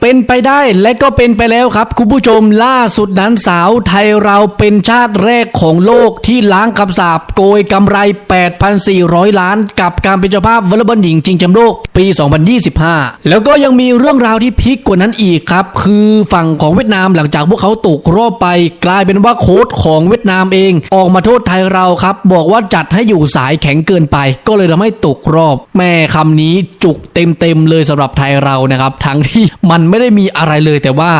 เป็นไปได้และก็เป็นไปแล้วครับ คุณผู้ชมล่าสุดนั้นสาวไทยเราเป็นชาติแรกของโลกที่ล้างคำสาปโกยกำไร 8,400 ล้าน กับการเป็นเจ้าภาพวอลเลย์บอลหญิงชิงแชมป์โลกปี 2025 แล้วก็ยังมีเรื่องราวที่พลิกกว่านั้นอีกครับ คือฝั่งของเวียดนามหลังจากพวกเขาตกรอบไป กลายเป็นว่าโค้ชของเวียดนามเอง ออกมาโทษไทยเราครับ บอกว่าจัดให้อยู่สายแข็งเกินไป ก็เลยทำให้ตกรอบ แม่คำนี้จุกเต็มๆเลยสำหรับไทยเรานะครับทั้งที่มันไม่ได้มีอะไรเลยแต่ว่า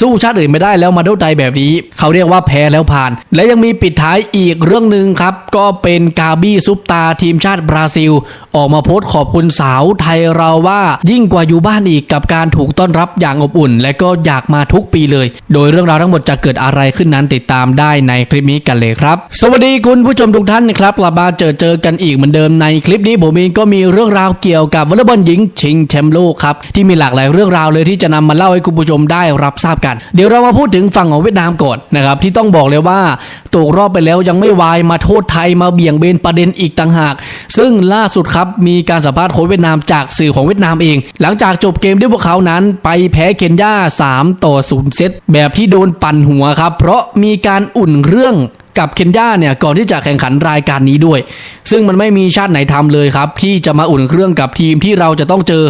สู้ชาติอื่นไม่ได้แล้วมาโทษไทยแบบนี้ เขาเรียกว่าแพ้แล้วผ่าน และยังมีปิดท้ายอีกเรื่องหนึ่งครับ ก็เป็นกาบี้ซุปตาทีมชาติบราซิล ออกมาโพสต์ขอบคุณสาวไทยเราว่ายิ่งกว่าอยู่บ้านอีกกับการถูกต้อนรับอย่างอบอุ่น และก็อยากมาทุกปีเลย โดยเรื่องราวทั้งหมดจะเกิดอะไรขึ้นนั้นติดตามได้ในคลิปนี้กันเลยครับ สวัสดีคุณผู้ชมทุกท่านนะครับกลับมาเจอเจอกันอีกเหมือนเดิมในคลิปนี้ผมเองก็มีเรื่องราวเกี่ยวกับวอลเลย์บอลหญิงชิงแชมป์โลกครับที่มีหลากหลายเรื่องราวเลยที่จะนำมาเล่าให้คุณผู้ชมได้รับทราบกัน เดี๋ยวเรามาพูดถึงฝั่งของเวียดนามก่อนนะครับที่ต้องบอกเลยว่าตกรอบไปแล้วยังไม่วายมาโทษไทยมาเบี่ยงเบนประเด็นอีกต่างหาก ซึ่งล่าสุดครับมีการสัมภาษณ์โค้ชเวียดนามจากสื่อของเวียดนามเอง หลังจากจบเกมด้วยพวกเขานั้น ไปแพ้เคนยา3ต่อ0เซตแบบที่โดนปั่นหัวครับเพราะมีการอุ่นเรื่อง กับเคนยาเนี่ยก่อนที่จะแข่งขันรายการนี้ด้วย ซึ่งมันไม่มีชาติไหนทำเลยครับ ที่จะมาอุ่นเครื่องกับทีมที่เราจะต้องเจอ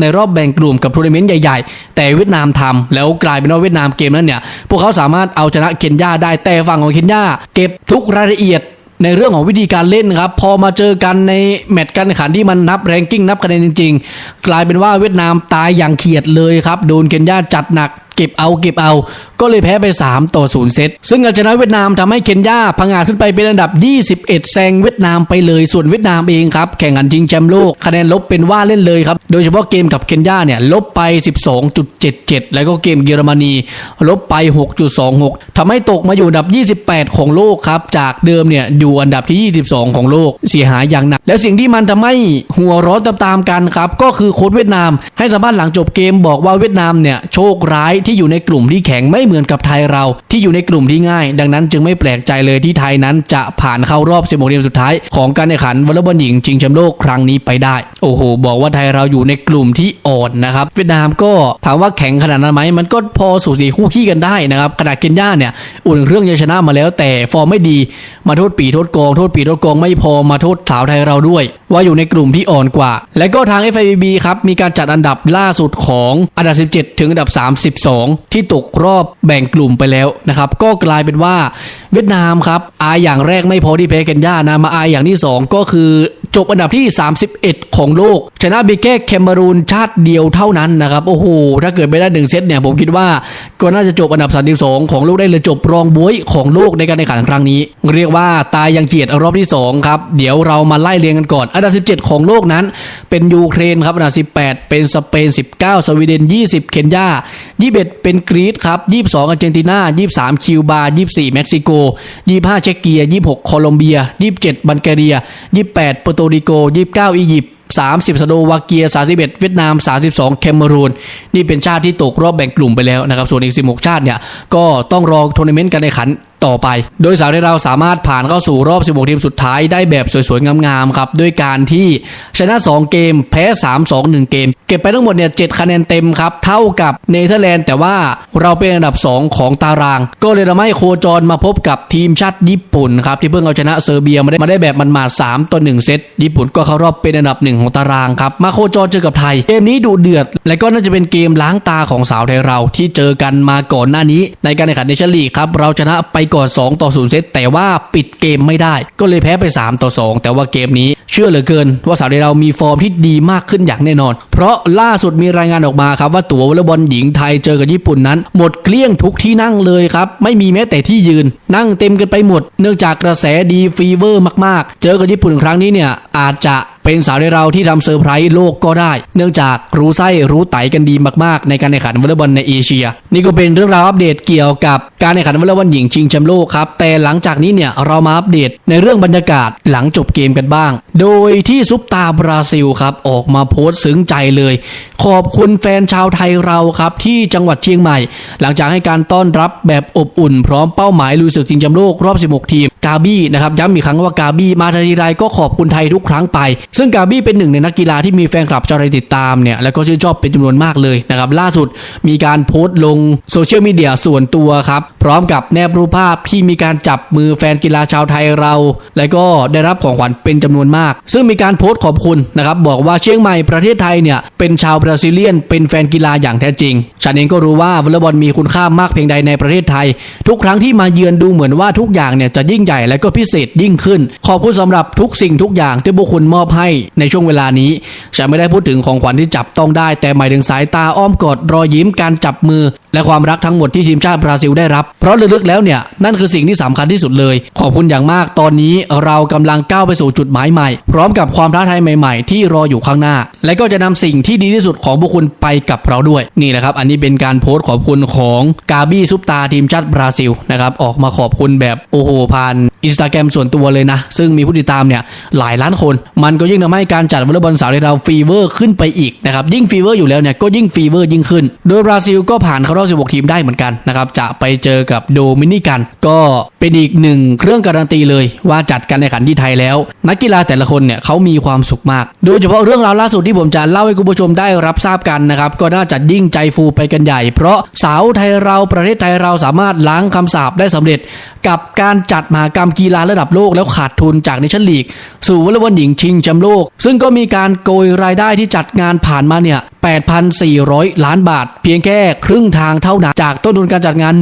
ในรอบแบ่งกลุ่มกับทัวร์นาเมนต์ใหญ่ๆ แต่เวียดนามทำแล้วกลายเป็นว่าเวียดนามเกมนั้นเนี่ยพวกเขาสามารถเอาชนะเคนยาได้แต่ฝั่งของเคนยาเก็บทุกรายละเอียดในเรื่องของวิธีการเล่นครับ พอมาเจอกันในแมตช์การแข่งขันที่มันนับแรงกิ้งนับคะแนนจริง ๆ กลายเป็นว่าเวียดนามตายอย่างเขียดเลยครับ โดนเคนยาจัดหนัก เก็บเอาเก็บเอา ก็เลยแพ้ไป 3 ต่อ 0 เซต ซึ่งการชนะเวียดนามทำให้เคนยาพังงาดขึ้นไปเป็นอันดับ 21 แซงเวียดนามไปเลยส่วนเวียดนามเองครับแข่งขันชิงแชมป์โลกคะแนนลบเป็นว่าเล่นเลยครับ โดยเฉพาะเกมกับเคนยาเนี่ยลบไป 12.77 แล้วก็เกมเยอรมนี ลบไป 6.26ทำให้ตกมาอยู่อันดับ 28 ของโลกครับจากเดิมเนี่ยอยู่อันดับที่ 22 ของโลกเสียหายอย่างหนัก แล้วสิ่งที่มันทำให้หัวร้อนตามๆกันครับก็คือโค้ชเวียดนาม ให้สัมภาษณ์หลังจบเกมบอกว่าเวียดนามเนี่ยโชคร้ายที่อยู่ในกลุ่มที่แข็งไม่เหมือนกับไทยเรา ที่อยู่ในกลุ่มที่ง่าย ดังนั้นจึงไม่แปลกใจเลยที่ไทยนั้นจะผ่านเข้ารอบ 16 ทีมสุดท้าย ของการแข่งขันวอลเลย์บอลหญิงชิงแชมป์โลกครั้งนี้ไปได้ โอ้โห บอกว่าไทยเราอยู่ในกลุ่มที่อ่อนนะครับ เวียดนามก็ถามว่าแข็งขนาดนั้นไหมมันก็พอสูสีคู่ขี้กันได้นะครับขนาดเคนยาเนี่ยอุ่นเครื่องยังชนะมาแล้ว แต่ฟอร์มไม่ดีมาโทษปีโทษกองโทษปีโทษกองไม่พอมาโทษสาวไทยเราด้วย ว่าอยู่ในกลุ่มที่อ่อนกว่า และก็ทาง FIVB ครับมีการจัดอันดับล่าสุดของอันดับ 17 ถึงอันดับ 32ที่ตกรอบแบ่งกลุ่มไปแล้วนะครับก็กลายเป็นว่าเวียดนามครับอายอย่างแรกไม่พอที่แพ้เคนยานะมาอายอย่างที่ 2 ก็คือ จบอันดับที่ 31 ของโลก ชนะเบแค่แคเมรูนชาติเดียวเท่านั้นนะครับ โอ้โห ถ้าเกิดไม่ได้หนึ่งเซตเนี่ย ผมคิดว่าก็น่าจะจบอันดับ 32 ของโลกได้เลยจบรองบวยของโลกในการแข่งขันครั้งนี้ เรียกว่าตายยังเกียรติรอบที่ 2 ครับ เดี๋ยวเรามาไล่เรียงกันก่อน อันดับ 17 ของโลกนั้น เป็นยูเครนครับอันดับ 18 เป็นสเปน 19 สวีเดน 20 เคนยา 21 เป็นกรีซครับ 22 อาร์เจนตินา 23 คิวบา 24 เม็กซิโก 25 เช็กเกีย 26 โคลอมเบีย 27 บัลแกเรีย 28เปรโตริโก 29 อียิปต์30สโลวาเกีย 31 เวียดนาม 32 เคเมรูน นี่เป็นชาติที่ตกรอบแบ่งกลุ่มไปแล้วนะครับ ส่วนอีก 16 ชาติเนี่ย ก็ต้องรอทัวร์นาเมนต์การแข่งขัน ต่อไป โดยสาวไทยเราสามารถผ่านเข้าสู่รอบ 16 ทีมสุดท้ายได้แบบสวยๆ งามๆ ครับ ด้วยการที่ชนะ 2 เกม แพ้ 3 2 1 เกม เก็บไปทั้งหมดเนี่ย7คะแนนเต็มครับ เท่ากับเนเธอร์แลนด์ แต่ว่าเราเป็นอันดับ 2 ของตาราง ก็เลยทำให้โคจรมาพบกับทีมชาติญี่ปุ่นครับ ที่เพิ่งเอาชนะเซอร์เบียมาได้มาได้แบบมันมา3ต่อ1เซตญี่ปุ่นก็เข้ารอบเป็นอันดับหนึ่งของตารางครับมาโคจรเจอกับไทย เกมนี้ดูเดือด และก็น่าจะเป็นเกมล้างตาของสาวไทยเราที่เจอกันมาก่อนหน้านี้ ในการแข่งขันเนชั่นลีกครับเราชนะไปก่อน 2 ต่อ 0 เซตแต่ว่าปิดเกมไม่ได้ ก็เลยแพ้ไป 3 ต่อ 2 แต่ว่าเกมนี้เชื่อเหลือเกิน ว่าสาวเรามีฟอร์มที่ดีมากขึ้นอย่างแน่นอน เพราะล่าสุดมีรายงานออกมาครับว่าตั๋ววอลเลย์บอลหญิงไทยเจอกับญี่ปุ่นนั้น หมดเกลี้ยงทุกที่นั่งเลยครับไม่มีแม้แต่ที่ยืน นั่งเต็มกันไปหมด เนื่องจากกระแสดีฟีเวอร์มากๆ เจอกับญี่ปุ่นครั้งนี้เนี่ยอาจจะ เป็นสาวในเราที่ทำเซอร์ไพรส์โลกก็ได้ เนื่องจากรู้ไส้รู้ไตกันดีมากๆ ในการแข่งขันวอลเลย์บอลในเอเชีย นี่ก็เป็นเรื่องราวอัปเดตเกี่ยวกับการแข่งขันวอลเลย์บอลหญิงชิงแชมป์โลกครับ แต่หลังจากนี้เนี่ยเรามาอัปเดตในเรื่องบรรยากาศหลังจบเกมกันบ้าง โดยที่ซุปตาบราซิลครับออกมาโพสต์ซึ้งใจเลย ขอบคุณแฟนชาวไทยเราครับที่จังหวัดเชียงใหม่ หลังจากให้การต้อนรับแบบอบอุ่น พร้อมเป้าหมายลุยศึกชิงแชมป์โลกรอบ 16 ทีมกาบี้นะครับย้ำอีกครั้งว่ากาบี้มาทีไรก็ขอบคุณไทยทุกครั้งไปซึ่งกาบี้เป็นหนึ่งในนักกีฬาที่มีแฟนคลับชาวไทยติดตามเนี่ยแล้วก็ชื่นชอบเป็นจำนวนมากเลยนะครับล่าสุดมีการโพสต์ลงโซเชียลมีเดียส่วนตัวครับ พร้อมกับแนบรูปภาพที่มีการจับมือแฟนกีฬาชาวไทยเรา และก็ได้รับของขวัญเป็นจำนวนมาก ซึ่งมีการโพสต์ขอบคุณนะครับบอกว่าเชียงใหม่ประเทศไทยเนี่ยเป็นชาวบราซิเลียน เป็นแฟนกีฬาอย่างแท้จริง ฉันเองก็รู้ว่าวอลเลย์บอลมีคุณค่ามากเพียงใดในประเทศไทย ทุกครั้งที่มาเยือนดูเหมือนว่าทุกอย่างเนี่ยจะยิ่งใหญ่และก็พิเศษยิ่งขึ้น ขอบคุณสำหรับทุกสิ่งทุกอย่างที่พวกคุณมอบให้ในช่วงเวลานี้ฉันไม่ได้พูดถึงของขวัญที่จับต้องได้ แต่หมายถึงสายตาอ้อมกอดรอยยิ้มการจับมือ และความรักทั้งหมดที่ทีมชาติบราซิลได้รับ เพราะลึกๆแล้วเนี่ยนั่นคือสิ่งที่สำคัญที่สุดเลย ขอบคุณอย่างมากตอนนี้เรากำลังก้าวไปสู่จุดหมายใหม่ พร้อมกับความท้าทายใหม่ๆ ที่รออยู่ข้างหน้า และก็จะนำสิ่งที่ดีที่สุดของพวกคุณไปกับเราด้วยนี่แหละครับ อันนี้เป็นการโพสต์ขอบคุณของกาบี้ซุปตาทีมชาติบราซิลนะครับออกมาขอบคุณแบบโอ้โหผ่านอินสตาแกรมส่วนตัวเลยนะ ซึ่งมีผู้ติดตามเนี่ยหลายล้านคน มันก็ยิ่งทำให้การจัดวอลเลย์บอลสาวในเราฟีเวอร์ขึ้นไปอีกนะครับยิ่งฟีเวอร์อยู่แล้วเนี่ยก็ยิ่งฟีเวอร์ยิ่งขึ้น โดยบราซิลก็ผ่านเข้ารอบ 16 ทีมได้เหมือนกันนะครับจะไปเจอกับโดมินิกัน ก็เป็นอีกหนึ่งเครื่องการันตีเลยว่าจัดการแข่งขันที่ไทยแล้ว นักกีฬาแต่ละคนเนี่ยเขามีความสุขมาก โดยเฉพาะเรื่องราวล่าสุดที่ผมจะเล่าให้คุณผู้ชมได้รับทราบกันนะครับก็น่าจะยิ่งใจฟูไปกันใหญ่ เพราะสาวไทยเราประเทศไทยเราสามารถล้างคำสาปได้สำเร็จ กับการจัดมหากรรมกีฬาระดับโลกแล้วขาดทุนจากเนชั่นลีกสู่วอลเลย์บอลหญิงชิงแชมโลก ซึ่งก็มีการโกยรายได้ที่จัดงานผ่านมาเนี่ย8,400 ล้านบาท เพียงแค่ครึ่งทางเท่านั้นจากต้นทุนการจัดงาน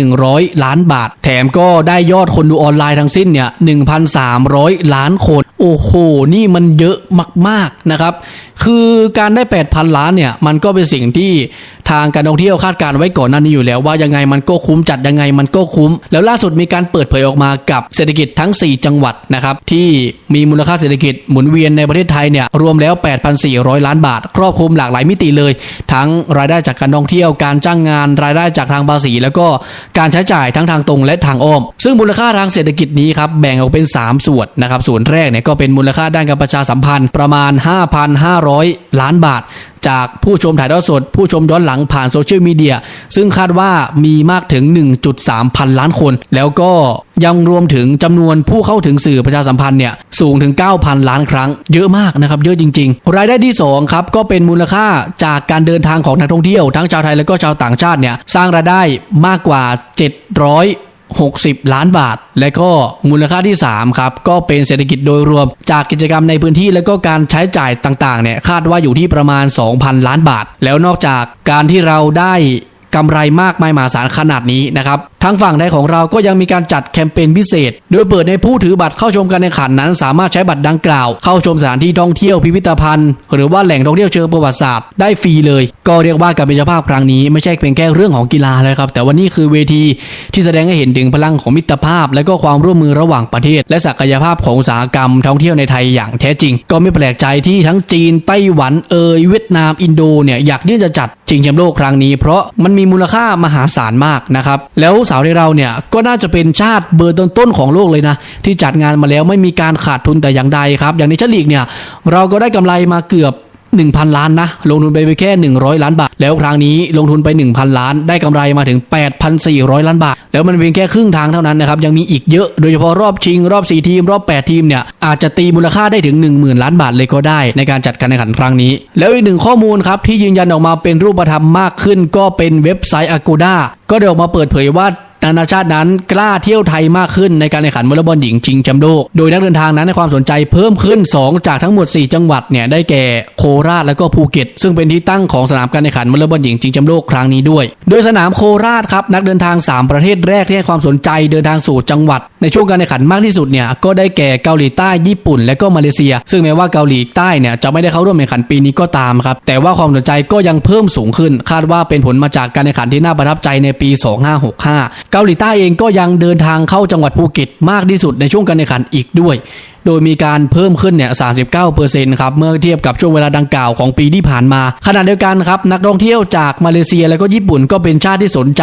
1,100 ล้านบาท แถมก็ได้ยอดคนดูออนไลน์ทั้งสิ้นเนี่ย 1,300 ล้านคน โอ้โห นี่มันเยอะมากๆนะครับ คือการได้ 8,000 ล้านเนี่ย มันก็เป็นสิ่งที่ทางการท่องเที่ยวคาดการไว้ก่อนหน้านี้อยู่แล้วว่ายังไงมันก็คุ้มจัดยังไงมันก็คุ้ม แล้วล่าสุดมีการเปิดเผยออกมากับเศรษฐกิจทั้ง 4 จังหวัดนะครับที่มีมูลค่าเศรษฐกิจหมุนเวียนในประเทศไทยเนี่ยรวมแล้ว 8,400 ล้านบาท ครอบคลุมหลากหลายมิติเลย ทั้งรายได้จากการท่องเที่ยวการจ้างงานรายได้จากทางภาษี แล้วก็การใช้จ่ายทั้งทางตรงและทางอ้อม ซึ่งมูลค่าทางเศรษฐกิจนี้ครับแบ่งออกเป็น 3 ส่วนนะครับส่วนแรกเนี่ยก็เป็นมูลค่าด้านการประชาสัมพันธ์ประมาณ 5,500 ล้านบาทจากผู้ชมถ่ายทอดสด ผู้ชมย้อนหลังผ่านโซเชียลมีเดียซึ่งคาดว่ามีมากถึง 1.3 พันล้านคน แล้วก็ยังรวมถึงจำนวนผู้เข้าถึงสื่อประชาสัมพันธ์เนี่ยสูงถึง 9,000 ล้านครั้ง เยอะมากนะครับ เยอะจริง ๆ รายได้ที่2ครับก็เป็นมูลค่าจากการเดินทางของนักท่องเที่ยวทั้งชาวไทยและก็ชาวต่างชาติเนี่ยสร้างรายได้มากกว่า 700 60 ล้านบาท และก็มูลค่าที่3ครับก็เป็นเศรษฐกิจโดยรวม จากกิจกรรมในพื้นที่และก็การใช้จ่ายต่างๆเนี่ยคาดว่าอยู่ที่ประมาณ 2,000 ล้านบาท แล้วนอกจากการที่เราได้ กำไรมากมายมหาศาลขนาดนี้นะครับทางฝั่งในของเราก็ยังมีการจัดแคมเปญพิเศษ โดยเปิดในผู้ถือบัตรเข้าชมการแข่งขันนั้น สามารถใช้บัตรดังกล่าว เข้าชมสถานที่ท่องเที่ยวพิพิธภัณฑ์ หรือว่าแหล่งท่องเที่ยวเชิงประวัติศาสตร์ได้ฟรีเลย ก็เรียกว่าการเป็นเจ้าภาพครั้งนี้ไม่ใช่เพียงแค่เรื่องของกีฬาเลยครับ แต่ว่านี่คือเวทีที่แสดงให้เห็นถึงพลังของมิตรภาพ และก็ความร่วมมือระหว่างประเทศ และศักยภาพของอุตสาหกรรมท่องเที่ยวในไทยอย่างแท้จริง ก็ไม่แปลกใจที่ทั้งจีนไต้หวันเอยเวียดนามอินโดเนี่ยอยากที่จะจัดชิงแชมป์โลกครั้งนี้เพราะมันมีมูลค่ามหาศาลมากนะครับ แล้วสาวในเราเนี่ยก็น่าจะเป็นชาติเบอร์ต้นๆของโลกเลยนะ ที่จัดงานมาแล้วไม่มีการขาดทุนแต่อย่างใดครับ อย่างในชั้นลีกเนี่ยเราก็ได้กำไรมาเกือบ 1,000 ล้านนะ ลงทุนไปไปแค่ 100 ล้านบาท แล้วครั้งนี้ลงทุนไป 1,000 ล้าน ได้กำไรมาถึง 8,400 ล้านบาท แล้วมันเป็นแค่ครึ่งทางเท่านั้นนะครับ ยังมีอีกเยอะ โดยเฉพาะรอบชิง รอบ 4 ทีม รอบ 8 ทีมเนี่ย อาจจะตีมูลค่าได้ถึง 10,000 ล้านบาทเลยก็ได้ ในการจัดการแข่งขันครั้งนี้ แล้วอีกหนึ่งข้อมูลครับที่ยืนยันออกมาเป็นรูปธรรมมากขึ้น ก็เป็นเว็บไซต์ Agoda ก็ได้ออกมาเปิดเผยว่า นานาชาตินั้นกล้าเที่ยวไทยมากขึ้นในการแข่งขันวอลเลย์บอลหญิงชิงแชมป์โลก โดยนักเดินทางนั้นให้ความสนใจเพิ่มขึ้น 2 จากทั้งหมด 4 จังหวัดเนี่ยได้แก่โคราชและก็ภูเก็ต ซึ่งเป็นที่ตั้งของสนามการแข่งขันวอลเลย์บอลหญิงชิงแชมป์โลกครั้งนี้ด้วย โดยสนามโคราชครับนักเดินทาง 3 ประเทศแรกที่ให้ความสนใจเดินทางสู่จังหวัด ในช่วงการแข่งขันมากที่สุดเนี่ยก็ได้แก่เกาหลีใต้ญี่ปุ่น และก็มาเลเซีย ซึ่งแม้ว่าเกาหลีใต้เนี่ยจะไม่ได้เข้าร่วมแข่งขันปีนี้ก็ตามครับแต่ว่าความสนใจก็ยังเพิ่มสูงขึ้น คาดว่าเป็นผลมาจากการแข่งขันที่น่าประทับใจในปี 2565เกาหลีใต้เองก็ยังเดินทางเข้าจังหวัดภูเก็ตมากที่สุดในช่วงการแข่งขันอีกด้วย โดยมีการเพิ่มขึ้นเนี่ย 39%ครับเมื่อเทียบกับช่วงเวลาดังกล่าวของปีที่ผ่านมา ขณะเดียวกันครับนักท่องเที่ยวจากมาเลเซียและก็ญี่ปุ่นก็เป็นชาติที่สนใจ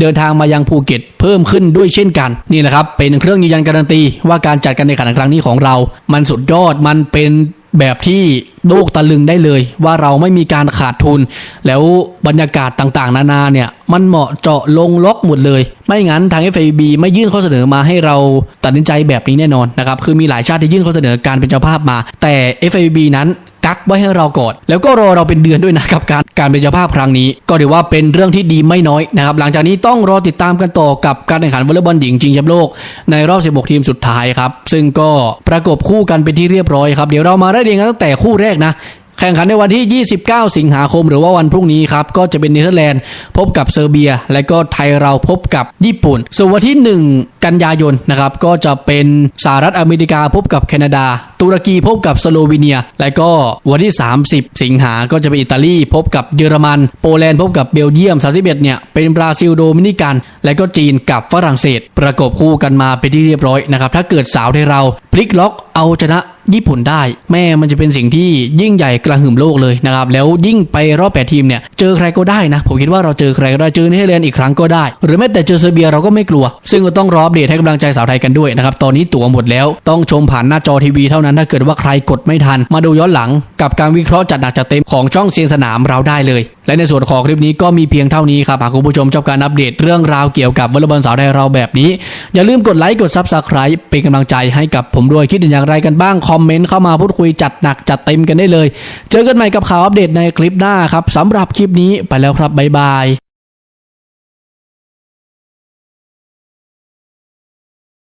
เดินทางมายังภูเก็ตเพิ่มขึ้นด้วยเช่นกันนี่แหละครับเป็นเครื่องยืนยันการันตีว่าการจัดการแข่งขันครั้งนี้ของเรา มันสุดยอดมันเป็น แบบที่โลกตะลึงได้เลย ว่าเราไม่มีการขาดทุน แล้วบรรยากาศต่างๆ นานาเนี่ย มันเหมาะเจาะลงล็อกหมดเลย ไม่งั้นทาง FAB ไม่ยื่นข้อเสนอมาให้เราตัดสินใจแบบนี้แน่นอนนะครับคือมีหลายชาติที่ยื่นข้อเสนอการเป็นเจ้าภาพมา แต่ FAB นั้นักไว้ให้เราก่อน แล้วก็รอเราเป็นเดือนด้วยนะกับการการเป็นเจ้าภาพครั้งนี้ ก็ถือว่าเป็นเรื่องที่ดีไม่น้อยนะครับหลังจากนี้ต้องรอติดตามกันต่อกับการแข่งขันวอลเลย์บอลหญิงชิงแชมป์โลกในรอบ 16 ทีมสุดท้ายครับซึ่งก็ประกบคู่กันเป็นที่เรียบร้อยครับเดี๋ยวเรามาได้เรียงกันตั้งแต่คู่แรกนะแข่งขันในวันที่ 29 สิงหาคมหรือว่าวันพรุ่งนี้ครับ ก็จะเป็นเนเธอร์แลนด์พบกับเซอร์เบีย และก็ไทยเราพบกับญี่ปุ่น ส่วนวันที่ 1 กันยายนนะครับ ก็จะเป็นสหรัฐอเมริกาพบกับแคนาดา ตุรกีพบกับสโลวีเนีย และก็วันที่ 30 สิงหาก็จะเป็นอิตาลีพบกับเยอรมัน โปแลนด์พบกับเบลเยียม31เนี่ยเป็นบราซิลโดมินิกัน และก็จีนกับฝรั่งเศส ประกบคู่กันมาเป็นที่เรียบร้อยนะครับถ้าเกิดสาวไทยเราพลิกล็อกเอาชนะญี่ปุ่นได้ แม่มันจะเป็นสิ่งที่ยิ่งใหญ่กระหึ่มโลกเลยนะครับ แล้วยิ่งไปรอบแปดทีมเนี่ย เจอใครก็ได้นะ ผมคิดว่าเราเจอใครก็ได้ เจอเนเธอร์แลนด์อีกครั้งก็ได้ หรือแม้แต่เจอเซอร์เบียเราก็ไม่กลัว ซึ่งก็ต้องรออัปเดตให้กำลังใจสาวไทยกันด้วยนะครับ ตอนนี้ตั๋วหมดแล้ว ต้องชมผ่านหน้าจอทีวีเท่านั้นถ้าเกิดว่าใครกดไม่ทัน มาดูย้อนหลังกับการวิเคราะห์จัดหนักจัดเต็มของช่องเสียงสนามเราได้เลย และในส่วนของคลิปนี้ก็มีเพียงเท่านี้ครับหากคุณผู้ชมชอบการอัปเดตเรื่องราวเกี่ยวกับวอลเลย์บอลสาวไทยเราแบบนี้ อย่าลืมกดไลค์กดซับสไคร b e เป็นกำลังใจให้กับผมด้วยคิดเห็นอย่างไรกันบ้างคอมเมนต์เข้ามาพูดคุยจัดหนักจัดเต็มกันได้เลย เจอกันใหม่กับข่าวอัปเดตในคลิปหน้าครับสำหรับคลิปนี้ไปแล้วครับบ๊ายบาย